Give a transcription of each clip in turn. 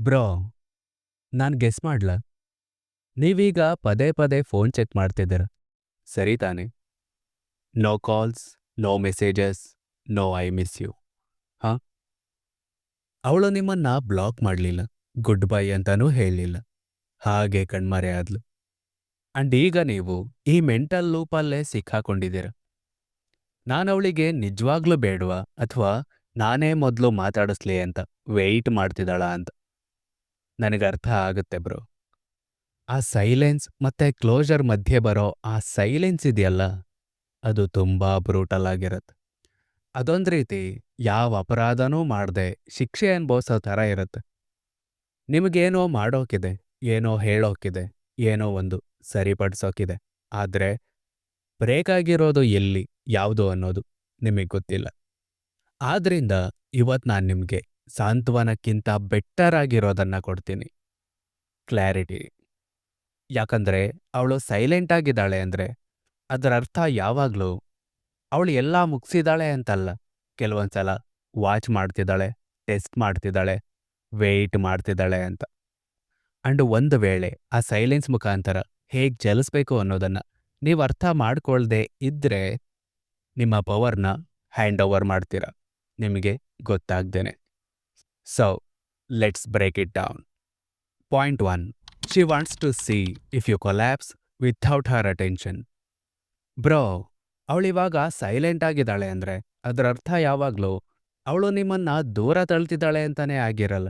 Bro, ನಾನು guess ಮಾಡ್ಲಾ? ನೀವೀಗ ಪದೇ ಪದೇ ಫೋನ್ ಚೆಕ್ ಮಾಡ್ತಿದ್ದೀರ. ಸರಿ ತಾನೆ. No calls, no messages, no I miss you. ಹಾ? ಅವಳು ನಿಮ್ಮನ್ನ ಬ್ಲಾಕ್ ಮಾಡಲಿಲ್ಲ. ಗುಡ್ ಬೈ ಅಂತಾನೂ ಹೇಳಲಿಲ್ಲ. ಹಾಗೆ ಕಣ್ಮರೆ ಆದ್ಲು. ಅಂಡ್ ಈಗ ನೀವು ಈ ಮೆಂಟಲ್ ಲೂಪಲ್ಲೇ ಸಿಕ್ಕಾಕೊಂಡಿದ್ದೀರ. ನಾನು ಅವಳಿಗೆ ನಿಜವಾಗ್ಲೂ ಬೇಡವಾ? ಅಥವಾ ನಾನೇ ಮೊದಲು ಮಾತಾಡಿಸ್ಲಿ ಅಂತ, ವೆಯ್ಟ್ ಮಾಡ್ತಿದ್ದಾಳ ಅಂತ? ನನಗೆ ಅರ್ಥ ಆಗುತ್ತೆ ಬ್ರೋ. ಆ ಸೈಲೆನ್ಸ್ ಮತ್ತೆ ಕ್ಲೋಸರ್ ಮಧ್ಯೆ ಬರೋ ಆ ಸೈಲೆನ್ಸ್ ಇದೆಯಲ್ಲ, ಅದು ತುಂಬಾ ಬ್ರೂಟಲ್ ಆಗಿರುತ್ತೆ. ಅದೊಂದು ರೀತಿ ಯಾವ ಅಪರಾಧನೂ ಮಾಡದೆ ಶಿಕ್ಷೆ ಅನ್ಭವಿಸೋ ಥರ ಇರುತ್ತೆ. ನಿಮಗೇನೋ ಮಾಡೋಕಿದೆ, ಏನೋ ಹೇಳೋಕಿದೆ, ಏನೋ ಒಂದು ಸರಿಪಡಿಸೋಕಿದೆ, ಆದರೆ ಬ್ರೇಕ್ ಆಗಿರೋದು ಎಲ್ಲಿ, ಯಾವುದು ಅನ್ನೋದು ನಿಮಗೆ ಗೊತ್ತಿಲ್ಲ. ಆದ್ರಿಂದ ಇವತ್ತು ನಾನು ನಿಮಗೆ ಸಾಂತ್ವನಕ್ಕಿಂತ ಬೆಟ್ಟರ್ ಆಗಿರೋದನ್ನ ಕೊಡ್ತೀನಿ. ಕ್ಲಾರಿಟಿ ಯಾಕಂದ್ರೆ ಅವಳು ಸೈಲೆಂಟ್ ಆಗಿದ್ದಾಳೆ ಅಂದ್ರೆ ಅದರ ಅರ್ಥ ಯಾವಾಗಲೂ ಅವಳು ಎಲ್ಲ ಮುಗಿಸಿದಾಳೆ ಅಂತಲ್ಲ. ಕೆಲವೊಂದ್ಸಲ ವಾಚ್ ಮಾಡ್ತಿದ್ದಾಳೆ ಟೆಸ್ಟ್ ಮಾಡ್ತಿದ್ದಾಳೆ ವೆಯ್ಟ್ ಮಾಡ್ತಿದ್ದಾಳೆ ಅಂತ. ಅಂಡ್ ಒಂದು ವೇಳೆ ಆ ಸೈಲೆನ್ಸ್ ಮುಖಾಂತರ ಹೇಗೆ ಚಲಿಸ್ಬೇಕು ಅನ್ನೋದನ್ನ ನೀವು ಅರ್ಥ ಮಾಡ್ಕೊಳ್ದೇ ಇದ್ರೆ ನಿಮ್ಮ ಪವರ್ನ ಹ್ಯಾಂಡ್ ಓವರ್ ಮಾಡ್ತೀರ. ನಿಮಗೆ ಗೊತ್ತಾಗ್ದೇನೆ. So let's break it down point one she wants to see if you collapse without her attention. Bro ಅವಳಿವಾಗ silent ಆಗಿದ್ದಾಳೆ ಅಂದ್ರೆ ಅದರ ಅರ್ಥ ಯಾವಾಗಲೂ ಅವಳು ನಿಮ್ಮನ್ನ ದೂರ ತಳ್ತಿದ್ದಾಳೆ ಅಂತಲೇ ಆಗಿರಲ್ಲ.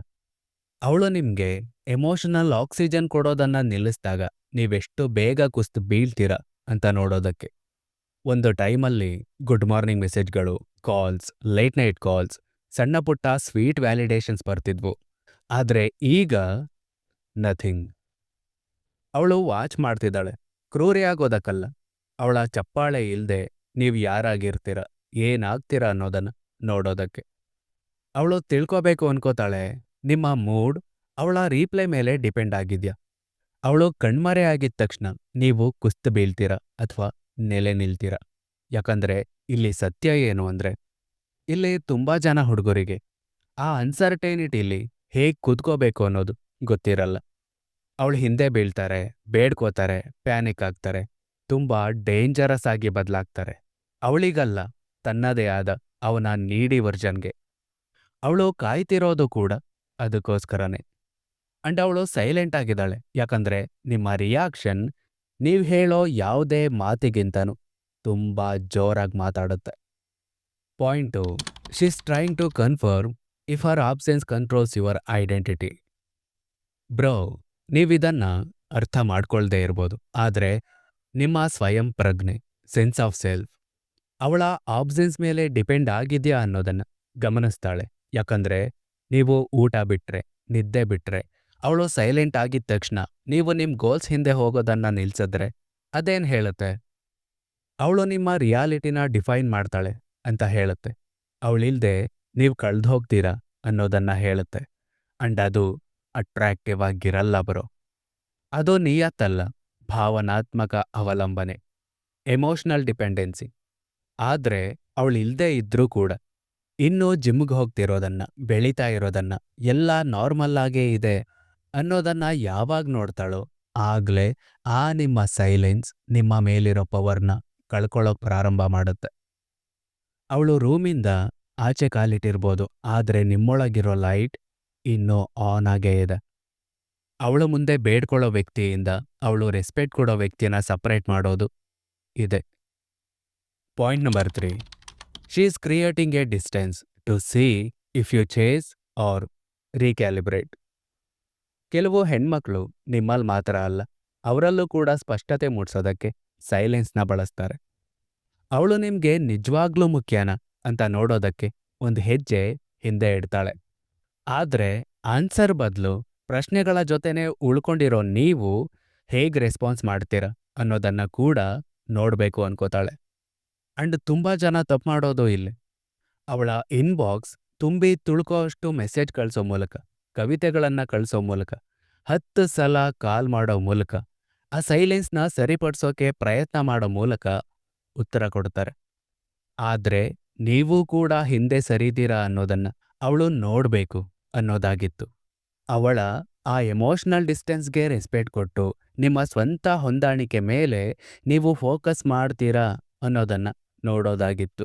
ಅವಳು ನಿಮ್ಗೆ ಎಮೋಷನಲ್ ಆಕ್ಸಿಜನ್ ಕೊಡೋದನ್ನ ನಿಲ್ಲಿಸಿದಾಗ ನೀವೆಷ್ಟು ಬೇಗ ಕುಸ್ತು ಬೀಳ್ತೀರ ಅಂತ ನೋಡೋದಕ್ಕೆ. ಒಂದು ಟೈಮಲ್ಲಿ ಗುಡ್ ಮಾರ್ನಿಂಗ್ ಮೆಸೇಜ್ಗಳು ಕಾಲ್ಸ್ ಲೇಟ್ ನೈಟ್ ಕಾಲ್ಸ್ ಸಣ್ಣ ಪುಟ್ಟ ಸ್ವೀಟ್ ವ್ಯಾಲಿಡೇಷನ್ಸ್ ಬರ್ತಿದ್ವು. ಆದರೆ ಈಗ ನಥಿಂಗ್ ಅವಳು ವಾಚ್ ಮಾಡ್ತಿದ್ದಾಳೆ. ಕ್ರೂರಿ ಆಗೋದಕ್ಕಲ್ಲ. ಅವಳ ಚಪ್ಪಾಳೆ ಇಲ್ದೆ ನೀವು ಯಾರಾಗಿರ್ತೀರ, ಏನಾಗ್ತೀರ ಅನ್ನೋದನ್ನ ನೋಡೋದಕ್ಕೆ. ಅವಳು ತಿಳ್ಕೋಬೇಕು ಅನ್ಕೋತಾಳೆ, ನಿಮ್ಮ ಮೂಡ್ ಅವಳ ರೀಪ್ಲೈ ಮೇಲೆ ಡಿಪೆಂಡ್ ಆಗಿದ್ಯಾ? ಅವಳು ಕಣ್ಮರೆ ಆಗಿದ ತಕ್ಷಣ ನೀವು ಕುಸ್ತು ಬೀಳ್ತೀರಾ ಅಥವಾ ನೆಲೆ ನಿಲ್ತೀರಾ? ಯಾಕಂದ್ರೆ ಇಲ್ಲಿ ಸತ್ಯ ಏನು ಅಂದ್ರೆ ಇಲ್ಲಿ ತುಂಬಾ ಜನ ಹುಡುಗರಿಗೆ. ಆ ಅನ್ಸರ್ಟೈನಿಟಿಲಿ ಹೇಗ್ ಕೂತ್ಕೋಬೇಕು ಅನ್ನೋದು ಗೊತ್ತಿರಲ್ಲ. ಅವಳು ಹಿಂದೆ ಬೀಳ್ತಾರೆ, ಬೇಡ್ಕೋತಾರೆ ಪ್ಯಾನಿಕ್ ಆಗ್ತಾರೆ, ತುಂಬಾ ಡೇಂಜರಸ್ ಆಗಿ ಬದಲಾಗ್ತಾರೆ. ಅವಳಿಗಲ್ಲ, ತನ್ನದೇ ಆದ ಅವನ ನೀಡಿ ವರ್ಜನ್ಗೆ ಅವಳು ಕಾಯ್ತಿರೋದು ಕೂಡ ಅದಕ್ಕೋಸ್ಕರನೇ. ಅಂಡ್ ಅವಳು ಸೈಲೆಂಟ್ ಆಗಿದ್ದಾಳೆ. ಯಾಕಂದ್ರೆ ನಿಮ್ಮ ರಿಯಾಕ್ಷನ್ ನೀವು ಹೇಳೋ ಯಾವುದೇ ಮಾತಿಗಿಂತನೂ ತುಂಬಾ ಜೋರಾಗಿ ಮಾತಾಡುತ್ತೆ. Point she's trying to confirm if her absence controls your identity bro ನೀವಿದನ್ನ ಅರ್ಥ ಮಾಡ್ಕೊಳ್ದೇ ಇರ್ಬೋದು. ಆದರೆ ನಿಮ್ಮ ಸ್ವಯಂ ಪ್ರಜ್ಞೆ ಸೆನ್ಸ್ ಆಫ್ ಸೆಲ್ಫ್ ಅವಳ ಆಬ್ಸೆನ್ಸ್ ಮೇಲೆ ಡಿಪೆಂಡ್ ಆಗಿದೆಯಾ ಅನ್ನೋದನ್ನ ಗಮನಿಸ್ತಾಳೆ. ಯಾಕಂದ್ರೆ ನೀವು ಊಟ ಬಿಟ್ರೆ, ನಿದ್ದೆ ಬಿಟ್ರೆ, ಅವಳು ಸೈಲೆಂಟ್ ಆಗಿದ ತಕ್ಷಣ ನೀವು ನಿಮ್ಮ ಗೋಲ್ಸ್ ಹಿಂದೆ ಹೋಗೋದನ್ನ ನಿಲ್ಸಿದ್ರೆ ಅದೇನ್ ಹೇಳುತ್ತೆ? ಅವಳು ನಿಮ್ಮ ರಿಯಾಲಿಟಿನ ಡಿಫೈನ್ ಮಾಡ್ತಾಳೆ. ಅಂತ ಹೇಳುತ್ತೆ. ಅವಳಿಲ್ದೆ ನೀವು ಕಳೆದು ಹೋಗ್ತೀರಾ? ಅನ್ನೋದನ್ನ ಹೇಳುತ್ತೆ. ಅಂಡ್ ಅದು ಅಟ್ರಾಕ್ಟಿವ್ ಆಗಿರಲ್ಲ ಬರೋ. ಅದು ನಿಯತ್ತಲ್ಲ, ಭಾವನಾತ್ಮಕ ಅವಲಂಬನೆ ಎಮೋಷನಲ್ ಡಿಪೆಂಡೆನ್ಸಿ ಆದ್ರೆ ಅವಳಿಲ್ಲದೆ ಇದ್ರೂ ಕೂಡ, ಇನ್ನೂ ಜಿಮ್ಗೆ ಹೋಗ್ತಿರೋದನ್ನ, ಬೆಳೀತಾ ಇರೋದನ್ನ, ಎಲ್ಲ ನಾರ್ಮಲ್ ಆಗೇ ಇದೆ ಅನ್ನೋದನ್ನ ಯಾವಾಗ ನೋಡ್ತಾಳೋ, ಆಗ್ಲೇ ಆ ನಿಮ್ಮ ಸೈಲೆನ್ಸ್ ನಿಮ್ಮ ಮೇಲಿರೋ ಪವರ್ನ ಕಳ್ಕೊಳ್ಳೋಕೆ ಪ್ರಾರಂಭ ಮಾಡುತ್ತೆ. ಅವಳು ರೂಮಿಂದ ಆಚೆ ಕಾಲಿಟ್ಟಿರ್ಬೋದು, ಆದ್ರೆ ನಿಮ್ಮೊಳಗಿರೋ ಲೈಟ್ ಇನ್ನೂ ಆನ್ ಆಗೇ ಇದೆ. ಅವಳ ಮುಂದೆ ಬೇಡ್ಕೊಳ್ಳೋ ವ್ಯಕ್ತಿಯಿಂದ ಅವಳು ರೆಸ್ಪೆಕ್ಟ್ ಕೊಡೋ ವ್ಯಕ್ತಿನ ಸಪ್ರೇಟ್ ಮಾಡೋದು ಇದೆ. Point number three. She is creating a distance to see if you chase or recalibrate. ಕೆಲವು ಹೆಣ್ಮಕ್ಳು ನಿಮ್ಮಲ್ಲಿ ಮಾತ್ರ ಅಲ್ಲ, ಅವರಲ್ಲೂ ಕೂಡ ಸ್ಪಷ್ಟತೆ ಮೂಡಿಸೋದಕ್ಕೆ ಸೈಲೆನ್ಸ್ನ ಬಳಸ್ತಾರೆ. ಅವಳು ನಿಮ್ಗೆ ನಿಜವಾಗ್ಲೂ ಮುಖ್ಯನಾ ಅಂತ ನೋಡೋದಕ್ಕೆ ಒಂದು ಹೆಜ್ಜೆ ಹಿಂದೆ ಇಡ್ತಾಳೆ. ಆದ್ರೆ ಆನ್ಸರ್ ಬದಲು ಪ್ರಶ್ನೆಗಳ ಜೊತೆನೆ ಉಳ್ಕೊಂಡಿರೋ ನೀವು ಹೇಗೆ ರೆಸ್ಪಾನ್ಸ್ ಮಾಡ್ತೀರಾ ಅನ್ನೋದನ್ನ ಕೂಡ ನೋಡಬೇಕು ಅನ್ಕೋತಾಳೆ. ಅಂಡ್ ತುಂಬಾ ಜನ ತಪ್ಪು ಮಾಡೋದು ಇಲ್ಲಿ. ಅವಳ ಇನ್ಬಾಕ್ಸ್ ತುಂಬಿ ತುಳ್ಕೋಷ್ಟು ಮೆಸೇಜ್ ಕಳಿಸೋ ಮೂಲಕ, ಕವಿತೆಗಳನ್ನು ಕಳಿಸೋ ಮೂಲಕ, ಹತ್ತು ಸಲ ಕಾಲ್ ಮಾಡೋ ಮೂಲಕ, ಆ ಸೈಲೆನ್ಸ್ನ ಸರಿಪಡಿಸೋಕೆ ಪ್ರಯತ್ನ ಮಾಡೋ ಮೂಲಕ ಉತ್ತರ ಕೊಡ್ತಾರೆ. ಆದರೆ ನೀವು ಕೂಡ ಹಿಂದೆ ಸರಿದೀರಾ ಅನ್ನೋದನ್ನ ಅವಳು ನೋಡಬೇಕು ಅನ್ನೋದಾಗಿತ್ತು. ಅವಳ ಆ ಎಮೋಷನಲ್ ಡಿಸ್ಟೆನ್ಸ್ಗೆ ರೆಸ್ಪೆಕ್ಟ್ ಕೊಟ್ಟು ನಿಮ್ಮ ಸ್ವಂತ ಹೊಂದಾಣಿಕೆ ಮೇಲೆ ನೀವು ಫೋಕಸ್ ಮಾಡ್ತೀರಾ ಅನ್ನೋದನ್ನ ನೋಡೋದಾಗಿತ್ತು.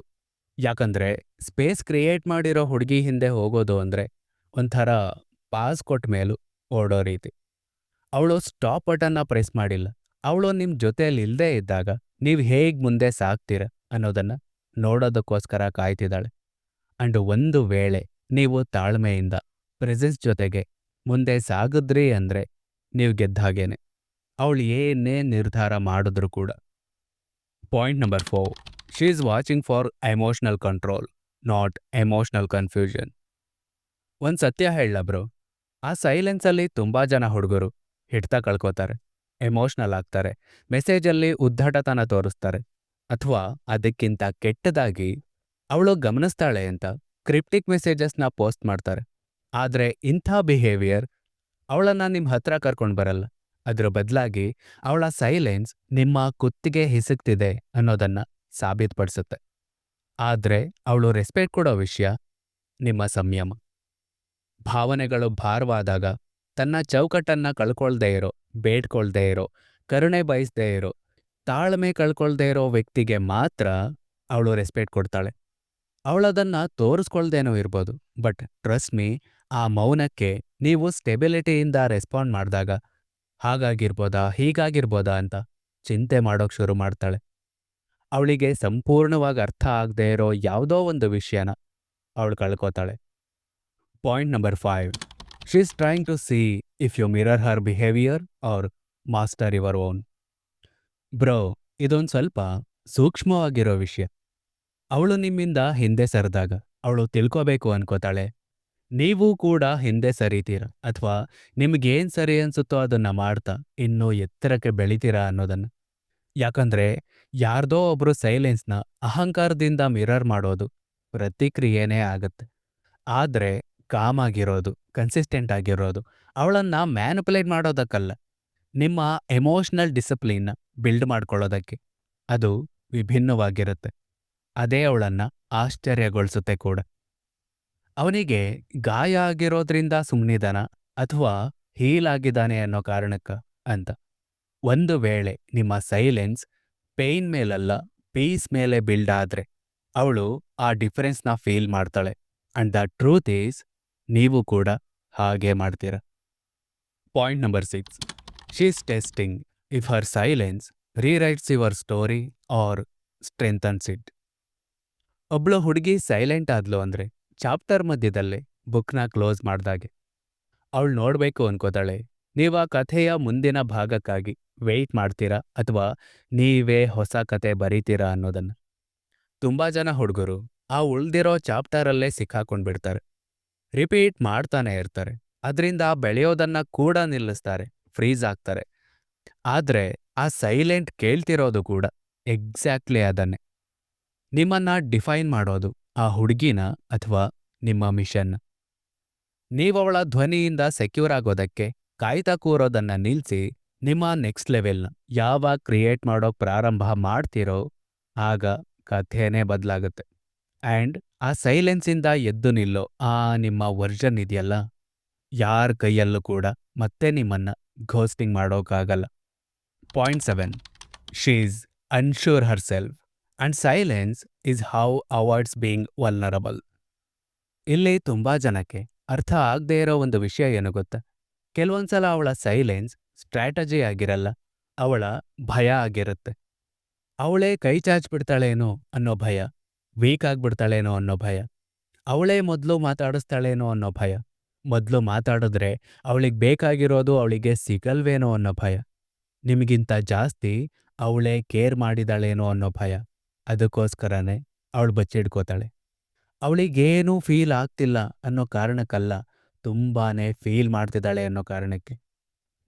ಯಾಕಂದ್ರೆ ಸ್ಪೇಸ್ ಕ್ರಿಯೇಟ್ ಮಾಡಿರೋ ಹುಡುಗಿ ಹಿಂದೆ ಹೋಗೋದು ಅಂದ್ರೆ ಒಂಥರ ಪಾಸ್ ಕೊಟ್ಟ ಮೇಲೂ ಓಡೋ ರೀತಿ. ಅವಳು ಸ್ಟಾಪ್ ಬಟನ್ನ ಪ್ರೆಸ್ ಮಾಡಿಲ್ಲ. ಅವಳು ನಿಮ್ಮ ಜೊತೆಯಲ್ಲಿ ಇಲ್ಲದೇ ಇದ್ದಾಗ ನೀವು ಹೇಗೆ ಮುಂದೆ ಸಾಗ್ತೀರ ಅನ್ನೋದನ್ನ ನೋಡೋದಕ್ಕೋಸ್ಕರ ಕಾಯ್ತಿದ್ದಾಳೆ. ಅಂಡ್ ಒಂದು ವೇಳೆ ನೀವು ತಾಳ್ಮೆಯಿಂದ ಪ್ರೆಸೆನ್ಸ್ ಜೊತೆಗೆ ಮುಂದೆ ಸಾಗಿದ್ರಿ ಅಂದ್ರೆ ನೀವು ಗೆದ್ದ ಹಾಗೇನೆ. ಅವಳು ಏನೇ ನಿರ್ಧಾರ ಮಾಡಿದ್ರು ಕೂಡ. Point number four she is watching for emotional control not emotional confusion ಒಂದು ಸತ್ಯ ಹೇಳಬ್ರು ಆ ಸೈಲೆನ್ಸಲ್ಲಿ ತುಂಬ ಜನ ಹುಡುಗರು ಹಿಡ್ತಾ ಕಳ್ಕೋತಾರೆ. ಎಮೋಷ್ನಲ್ ಆಗ್ತಾರೆ. ಮೆಸೇಜಲ್ಲಿ ಉದ್ದಟತನ ತೋರಿಸ್ತಾರೆ. ಅಥವಾ ಅದಕ್ಕಿಂತ ಕೆಟ್ಟದಾಗಿ ಅವಳು ಗಮನಿಸ್ತಾಳೆ ಅಂತ ಕ್ರಿಪ್ಟಿಕ್ ಮೆಸೇಜಸ್ನ ಪೋಸ್ಟ್ ಮಾಡ್ತಾರೆ. ಆದರೆ ಇಂಥ ಬಿಹೇವಿಯರ್ ಅವಳನ್ನು ನಿಮ್ಮ ಹತ್ರ ಕರ್ಕೊಂಡು ಬರಲ್ಲ. ಅದರ ಬದಲಾಗಿ ಅವಳ ಸೈಲೆನ್ಸ್ ನಿಮ್ಮ ಕುತ್ತಿಗೆ ಹಿಸುಕ್ತಿದೆ ಅನ್ನೋದನ್ನ ಸಾಬೀತುಪಡಿಸುತ್ತೆ. ಆದರೆ ಅವಳು ರೆಸ್ಪೆಕ್ಟ್ ಕೊಡೋ ವಿಷಯ ನಿಮ್ಮ ಸಂಯಮ. ಭಾವನೆಗಳು ಭಾರವಾದಾಗ ತನ್ನ ಚೌಕಟ್ಟನ್ನು ಕಳ್ಕೊಳ್ದೇ ಇರೋ, ಬೇಡ್ಕೊಳ್ದೇ ಇರೋ, ಕರುಣೆ ಬಯಸ್ದೇ ಇರೋ, ತಾಳ್ಮೆ ಕಳ್ಕೊಳ್ದೇ ಇರೋ ವ್ಯಕ್ತಿಗೆ ಮಾತ್ರ ಅವಳು ರೆಸ್ಪೆಕ್ಟ್ ಕೊಡ್ತಾಳೆ. ಅವಳದನ್ನು ತೋರಿಸ್ಕೊಳ್ದೇನೋ ಇರ್ಬೋದು ಬಟ್ ಟ್ರಸ್ಟ್ ಮೀ ಆ ಮೌನಕ್ಕೆ ನೀವು ಸ್ಟೆಬಿಲಿಟಿಯಿಂದ ರೆಸ್ಪಾಂಡ್ ಮಾಡಿದಾಗ ಹಾಗಾಗಿರ್ಬೋದಾ, ಹೀಗಾಗಿರ್ಬೋದಾ ಅಂತ ಚಿಂತೆ ಮಾಡೋಕ್ಕೆ ಶುರು ಮಾಡ್ತಾಳೆ. ಅವಳಿಗೆ ಸಂಪೂರ್ಣವಾಗಿ ಅರ್ಥ ಆಗದೆ ಇರೋ ಯಾವುದೋ ಒಂದು ವಿಷಯನ ಅವಳು ಕಳ್ಕೊತಾಳೆ. Point number five she trying trying to if you mirror her behaviour or master your own bro ಇದೊಂದು ಸ್ವಲ್ಪ ಸೂಕ್ಷ್ಮವಾಗಿರೋ ವಿಷಯ. ಅವಳು ನಿಮ್ಮಿಂದ ಹಿಂದೆ ಸರಿದಾಗ, ಅವಳು ತಿಳ್ಕೋಬೇಕು ಅನ್ಕೋತಾಳೆ. ನೀವು ಕೂಡ ಹಿಂದೆ ಸರಿತೀರ ಅಥವಾ ನಿಮ್ಗೇನ್ ಸರಿ ಅನ್ಸುತ್ತೋ ಅದನ್ನ ಮಾಡ್ತಾ ಇನ್ನೂ ಎತ್ತರಕ್ಕೆ ಬೆಳಿತೀರಾ ಅನ್ನೋದನ್ನು. ಯಾಕಂದ್ರೆ ಯಾರ್ದೋ ಒಬ್ರು ಸೈಲೆನ್ಸ್ನ ಅಹಂಕಾರದಿಂದ ಮಿರರ್ ಮಾಡೋದು ಪ್ರತಿಕ್ರಿಯೆನೇ ಆಗತ್ತೆ. ಆದ್ರೆ ಕಾಮ್ ಆಗಿರೋದು ಕನ್ಸಿಸ್ಟೆಂಟ್ ಆಗಿರೋದು, ಅವಳನ್ನು ಮ್ಯಾನುಪುಲೇಟ್ ಮಾಡೋದಕ್ಕಲ್ಲ. ನಿಮ್ಮ ಎಮೋಷನಲ್ ಡಿಸಿಪ್ಲಿನ್ನ ಬಿಲ್ಡ್ ಮಾಡ್ಕೊಳ್ಳೋದಕ್ಕೆ ಅದು ವಿಭಿನ್ನವಾಗಿರುತ್ತೆ. ಅದೇ ಅವಳನ್ನು ಆಶ್ಚರ್ಯಗೊಳಿಸುತ್ತೆ ಕೂಡ. ಅವನಿಗೆ ಗಾಯ ಆಗಿರೋದ್ರಿಂದ ಸುಮ್ಮನಿದಾನ ಅಥವಾ ಹೀಲ್ ಆಗಿದ್ದಾನೆ ಅನ್ನೋ ಕಾರಣಕ್ಕ ಅಂತ. ಒಂದು ವೇಳೆ ನಿಮ್ಮ ಸೈಲೆನ್ಸ್ ಪೇಯ್ನ್ ಮೇಲಲ್ಲ ಪೀಸ್ ಮೇಲೆ ಬಿಲ್ಡ್ ಆದ್ರೆ ಅವಳು ಆ ಡಿಫರೆನ್ಸ್ನ ಫೀಲ್ ಮಾಡ್ತಾಳೆ. ಅಂಡ್ ದ ಟ್ರೂತ್ ಈಸ್ ನೀವು ಕೂಡ ಹಾಗೆ ಮಾಡ್ತೀರ? Point number six she's testing if her silence rewrites your story or strengthens it ಒಬ್ಳು ಹುಡುಗಿ ಸೈಲೆಂಟ್ ಆದ್ಲು ಅಂದ್ರೆ ಚಾಪ್ಟರ್ ಮಧ್ಯದಲ್ಲೇ ಬುಕ್ನ ಕ್ಲೋಸ್ ಮಾಡ್ದಾಗೆ. ಅವಳು ನೋಡಬೇಕು ಅನ್ಕೋತಾಳೆ, ನೀವು ಆ ಕಥೆಯ ಮುಂದಿನ ಭಾಗಕ್ಕಾಗಿ ವೆಯ್ಟ್ ಮಾಡ್ತೀರಾ ಅಥವಾ ನೀವೇ ಹೊಸ ಕತೆ ಬರೀತೀರಾ ಅನ್ನೋದನ್ನ? ತುಂಬಾ ಜನ ಹುಡುಗರು ಆ ಉಳ್ದಿರೋ ಚಾಪ್ಟರಲ್ಲೇ ಸಿಕ್ಕಾಕೊಂಡ್ಬಿಡ್ತಾರೆ. ರಿಪೀಟ್ ಮಾಡ್ತಾನೆ ಇರ್ತಾರೆ. ಅದರಿಂದ ಬೆಳೆಯೋದನ್ನ ಕೂಡ ನಿಲ್ಲಿಸ್ತಾರೆ ಫ್ರೀಸ್ ಆಗ್ತಾರೆ. ಆದ್ರೆ ಆ ಸೈಲೆಂಟ್ ಕೇಳ್ತಿರೋದು ಕೂಡ ಎಕ್ಸಾಕ್ಟ್ಲಿ ಅದನ್ನೇ. ನಿಮ್ಮನ್ನ ಡಿಫೈನ್ ಮಾಡೋದು ಆ ಹುಡುಗಿನ ಅಥವಾ ನಿಮ್ಮ ಮಿಷನ್ ನೀವವಳ ಧ್ವನಿಯಿಂದ ಸೆಕ್ಯೂರ್ ಆಗೋದಕ್ಕೆ ಕಾಯ್ತಾ ಕೂರೋದನ್ನ ನಿಲ್ಸಿ ನಿಮ್ಮ ನೆಕ್ಸ್ಟ್ ಲೆವೆಲ್ನ ಯಾವಾಗ ಕ್ರಿಯೇಟ್ ಮಾಡೋಕ್ ಪ್ರಾರಂಭ ಮಾಡ್ತೀರೋ ಆಗ ಕಥೆನೇ ಬದಲಾಗುತ್ತೆ. ಆ್ಯಂಡ್ ಆ ಸೈಲೆನ್ಸಿಂದ ಎದ್ದು ನಿಲ್ಲೋ ಆ ನಿಮ್ಮ ವರ್ಜನ್ ಇದೆಯಲ್ಲ? ಯಾರ ಕೈಯಲ್ಲೂ ಕೂಡ ಮತ್ತೆ ನಿಮ್ಮನ್ನ ಘೋಸ್ಟಿಂಗ್ ಮಾಡೋಕ್ಕಾಗಲ್ಲ. Point seven. She's unsure her self and silence is how avoids being vulnerable. ಇಲ್ಲಿ ತುಂಬಾ ಜನಕ್ಕೆ ಅರ್ಥ ಆಗದೇ ಇರೋ ಒಂದು ವಿಷಯ ಏನು ಗೊತ್ತಾ? ಕೆಲವೊಂದ್ಸಲ ಅವಳ ಸೈಲೆನ್ಸ್ ಸ್ಟ್ರಾಟಜಿ ಆಗಿರಲ್ಲ, ಅವಳ ಭಯ ಆಗಿರುತ್ತೆ. ಅವಳೇ ಕೈ ಚಾಚ್ಬಿಡ್ತಾಳೇನೋ ಅನ್ನೋ ಭಯ. ವೀಕ್ ಆಗ್ಬಿಡ್ತಾಳೇನೋ ಅನ್ನೋ ಭಯ. ಅವಳೇ ಮೊದಲು ಮಾತಾಡಿಸ್ತಾಳೇನೋ ಅನ್ನೋ ಭಯ. ಮೊದಲು ಮಾತಾಡಿದ್ರೆ ಅವಳಿಗೆ ಬೇಕಾಗಿರೋದು ಅವಳಿಗೆ ಸಿಗಲ್ವೇನೋ ಅನ್ನೋ ಭಯ. ನಿಮಗಿಂತ ಜಾಸ್ತಿ ಅವಳೇ ಕೇರ್ ಮಾಡಿದಾಳೇನೋ ಅನ್ನೋ ಭಯ. ಅದಕ್ಕೋಸ್ಕರನೇ ಅವಳು ಬಚ್ಚಿಡ್ಕೋತಾಳೆ. ಅವಳಿಗೇನೂ ಫೀಲ್ ಆಗ್ತಿಲ್ಲ ಅನ್ನೋ ಕಾರಣಕ್ಕಲ್ಲ, ತುಂಬಾನೇ ಫೀಲ್ ಮಾಡ್ತಿದ್ದಾಳೆ ಅನ್ನೋ ಕಾರಣಕ್ಕೆ.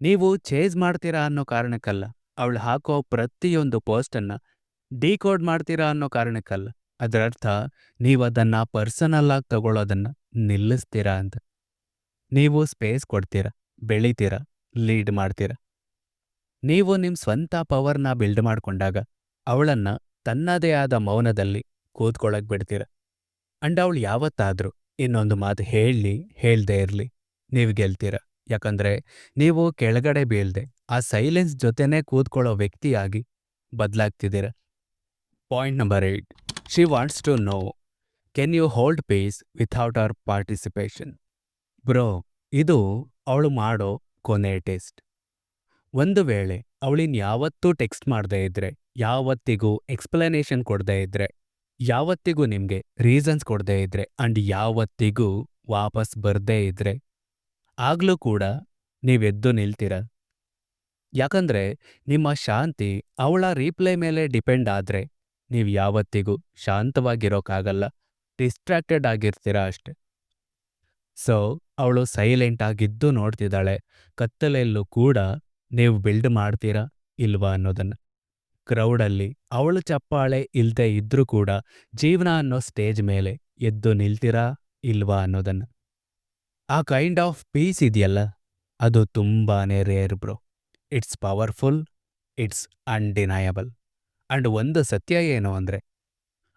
ನೀವು ಚೇಸ್ ಮಾಡ್ತೀರಾ ಅನ್ನೋ ಕಾರಣಕ್ಕಲ್ಲ, ಅವಳು ಹಾಕೋ ಪ್ರತಿಯೊಂದು ಪೋಸ್ಟನ್ನು ಡಿಕೋಡ್ ಮಾಡ್ತೀರಾ ಅನ್ನೋ ಕಾರಣಕ್ಕಲ್ಲ. ಅದರರ್ಥ ನೀವದನ್ನ ಪರ್ಸನಲ್ ಆಗಿ ತಗೊಳ್ಳೋದನ್ನು ನಿಲ್ಲಿಸ್ತೀರಾ ಅಂತ. ನೀವು ಸ್ಪೇಸ್ ಕೊಡ್ತೀರಾ, ಬೆಳಿತೀರಾ ಲೀಡ್ ಮಾಡ್ತೀರಾ. ನೀವು ನಿಮ್ಮ ಸ್ವಂತ ಪವರ್ನ ಬಿಲ್ಡ್ ಮಾಡ್ಕೊಂಡಾಗ ಅವಳನ್ನು ತನ್ನದೇ ಆದ ಮೌನದಲ್ಲಿ ಕೂತ್ಕೊಳ್ಳಕ್ ಬಿಡ್ತೀರ. ಅಂಡ್ ಅವಳು ಯಾವತ್ತಾದರೂ ಇನ್ನೊಂದು ಮಾತು ಹೇಳಲಿ ಹೇಳ್ದೇ ಇರಲಿ, ನೀವು ಗೆಲ್ತೀರ. ಯಾಕಂದ್ರೆ ನೀವು ಕೆಳಗಡೆ ಬೀಳ್ದೆ ಆ ಸೈಲೆನ್ಸ್ ಜೊತೆನೇ ಕೂತ್ಕೊಳ್ಳೋ ವ್ಯಕ್ತಿಯಾಗಿ ಬದಲಾಗ್ತಿದ್ದೀರ. Point number eight she wants to know can you hold peace without our participation bro ಇದು ಅವಳು ಮಾಡೋ ಕೊನೆ ಟೆಸ್ಟ್. ಒಂದು ವೇಳೆ ಅವಳಿನ ಯಾವತ್ತೂ ಟೆಕ್ಸ್ಟ್ ಮಾಡದೇ ಇದ್ರೆ, ಯಾವತ್ತಿಗೂ ಎಕ್ಸ್ಪ್ಲನೇಷನ್ ಕೊಡದೇ ಇದ್ರೆ, ಯಾವತ್ತಿಗೂ ನಿಮಗೆ ರೀಸನ್ಸ್ ಕೊಡದೇ ಇದ್ರೆ ಅಂಡ್ ಯಾವತ್ತಿಗೂ ವಾಪಸ್ ಬರದೇ ಇದ್ರೆ, ಆಗಲೂ ಕೂಡ ನೀವೆದ್ದು ನಿಲ್ತೀರ? ಯಾಕಂದ್ರೆ ನಿಮ್ಮ ಶಾಂತಿ ಅವಳ ರೀಪ್ಲೈ ಮೇಲೆ ಡಿಪೆಂಡ್ ಆದ್ರೆ ನೀವು ಯಾವತ್ತಿಗೂ ಶಾಂತವಾಗಿರೋಕ್ಕಾಗಲ್ಲ ಡಿಸ್ಟ್ರಾಕ್ಟೆಡ್ ಆಗಿರ್ತೀರ ಅಷ್ಟೆ. ಸೊ ಅವಳು ಸೈಲೆಂಟ್ ಆಗಿದ್ದು ನೋಡ್ತಿದ್ದಾಳೆ. ಕತ್ತಲೆಯಲ್ಲೂ ಕೂಡ ನೀವು ಬಿಲ್ಡ್ ಮಾಡ್ತೀರಾ ಇಲ್ವಾ ಅನ್ನೋದನ್ನು. ಕ್ರೌಡಲ್ಲಿ ಅವಳು ಚಪ್ಪಾಳೆ ಇಲ್ಲದೆ ಇದ್ರೂ ಕೂಡ ಜೀವನ ಅನ್ನೋ ಸ್ಟೇಜ್ ಮೇಲೆ ಎದ್ದು ನಿಲ್ತೀರಾ ಇಲ್ವಾ ಅನ್ನೋದನ್ನು. ಆ ಕೈಂಡ್ ಆಫ್ ಪೀಸ್ ಇದೆಯಲ್ಲ, ಅದು ತುಂಬಾನೇ rare bro it's powerful it's undeniable and ಒಂದು ಸತ್ಯ ಏನು ಅಂದ್ರೆ,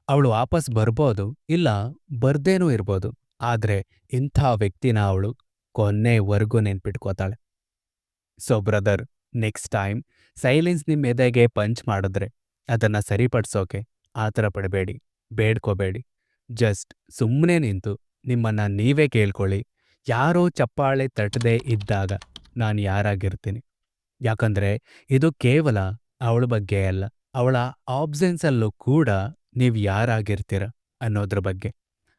ಅವಳು ವಾಪಸ್ ಬರ್ಬೋದು, ಇಲ್ಲ ಬರ್ದೇನೂ ಇರ್ಬೋದು, ಆದ್ರೆ ಇಂಥ ವ್ಯಕ್ತಿನ ಅವಳು ಕೊನೆವರೆಗೂ ನೆನ್ಪಿಟ್ಕೋತಾಳೆ. So brother next time silence ನಿಮ್ಮ ಎದೆಗೆ ಪಂಚ್ ಮಾಡಿದ್ರೆ ಅದನ್ನ ಸರಿಪಡಿಸೋಕೆ ಆತರ ಪಡಬೇಡಿ, ಬೇಡ್ಕೋಬೇಡಿ. ಜಸ್ಟ್ ಸುಮ್ಮನೆ ನಿಂತು ನಿಮ್ಮನ್ನ ನೀವೇ ಕೇಳ್ಕೊಳ್ಳಿ. ಯಾರೋ ಚಪ್ಪಾಳೆ ತಟ್ಟದೇ ಇದ್ದಾಗ ನಾನು ಯಾರಾಗಿರ್ತೀನಿ? ಯಾಕಂದ್ರೆ ಇದು ಕೇವಲ ಅವಳ ಬಗ್ಗೆ ಅಲ್ಲ. ಅವಳ ಆಬ್ಸೆನ್ಸಲ್ಲೂ ಕೂಡ ನೀವು ಯಾರಾಗಿರ್ತೀರ ಅನ್ನೋದ್ರ ಬಗ್ಗೆ.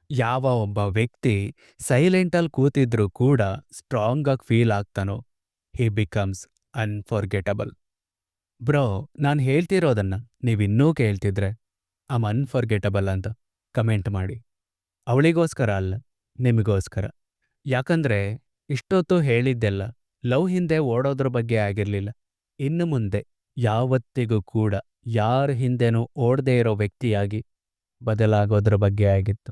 ಯಾವ ಒಬ್ಬ ವ್ಯಕ್ತಿ ಸೈಲೆಂಟಲ್ಲಿ ಕೂತಿದ್ರೂ ಕೂಡ ಸ್ಟ್ರಾಂಗಾಗಿ ಫೀಲ್ ಆಗ್ತಾನೋ, ಹಿ ಬಿಕಮ್ಸ್ ಅನ್ಫರ್ಗೆಟಬಲ್. ಬ್ರೋ, ನಾನು ಹೇಳ್ತಿರೋದನ್ನು ನೀವಿನ್ನೂ ಕೇಳ್ತಿದ್ರೆ ಆಮ್ ಅನ್ಫರ್ಗೆಟಬಲ್ ಅಂತ ಕಮೆಂಟ್ ಮಾಡಿ. ಅವಳಿಗೋಸ್ಕರ ಅಲ್ಲ ನಿಮಗೋಸ್ಕರ ಯಾಕಂದ್ರೆ ಇಷ್ಟೊತ್ತು ಹೇಳಿದ್ದೆಲ್ಲ ಲವ್ ಹಿಂದೆ ಓಡೋದ್ರ ಬಗ್ಗೆ ಆಗಿರಲಿಲ್ಲ. ಇನ್ನು ಮುಂದೆ ಯಾವತ್ತಿಗೂ ಕೂಡ ಯಾರ ಹಿಂದೆನೂ ಓಡದೇ ಇರೋ ವ್ಯಕ್ತಿಯಾಗಿ ಬದಲಾಗೋದ್ರ ಬಗ್ಗೆ ಆಗಿತ್ತು.